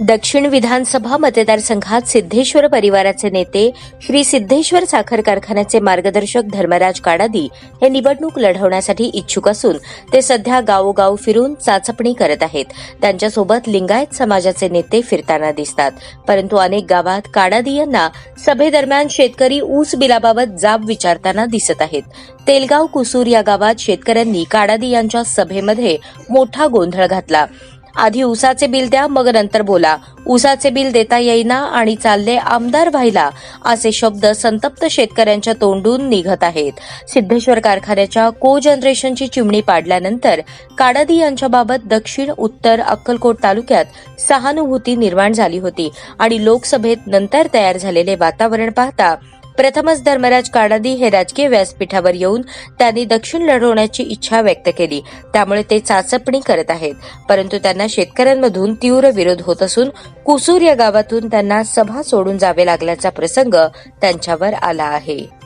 दक्षिण विधानसभा मतदारसंघात सिद्धेश्वर परिवाराचे नेते श्री सिद्धेश्वर साखर कारखान्याचे मार्गदर्शक धर्मराज काडादी हे निवडणूक लढवण्यासाठी इच्छुक असून ते सध्या गावोगाव फिरून चाचपणी करत आहेत. त्यांच्यासोबत लिंगायत समाजाचे नेते फिरताना दिसतात. परंतु अनेक गावात काडादी यांना सभेदरम्यान शेतकरी ऊस बिलाबाबत जाब विचारताना दिसत आहेत. तेलगाव कुसूर या गावात शेतकऱ्यांनी काडादी यांच्या सभेमध्ये मोठा गोंधळ घातला. आधी उसाचे बिल द्या मग नंतर बोला. उसाचे बिल देता येईना आणि चालले आमदार व्हायला असे शब्द संतप्त शेतकऱ्यांच्या तोंडून निघत आहेत. सिद्धेश्वर कारखान्याच्या को जनरेशनची चिमणी पाडल्यानंतर काडादी यांच्याबाबत दक्षिण उत्तर अक्कलकोट तालुक्यात सहानुभूती निर्माण झाली होती आणि लोकसभेत नंतर तयार झालेले वातावरण पाहता प्रथमच धर्मराज काडादी हे राजकीय व्यासपीठावर येऊन त्यांनी दक्षिण लढवण्याची इच्छा व्यक्त केली. त्यामुळे ते चाचपणी करत आहेत. परंतु त्यांना शेतकऱ्यांमधून तीव्र विरोध होत असून कुसूर या गावातून त्यांना सभा सोडून जावे लागल्याचा प्रसंग त्यांच्यावर आला आहे.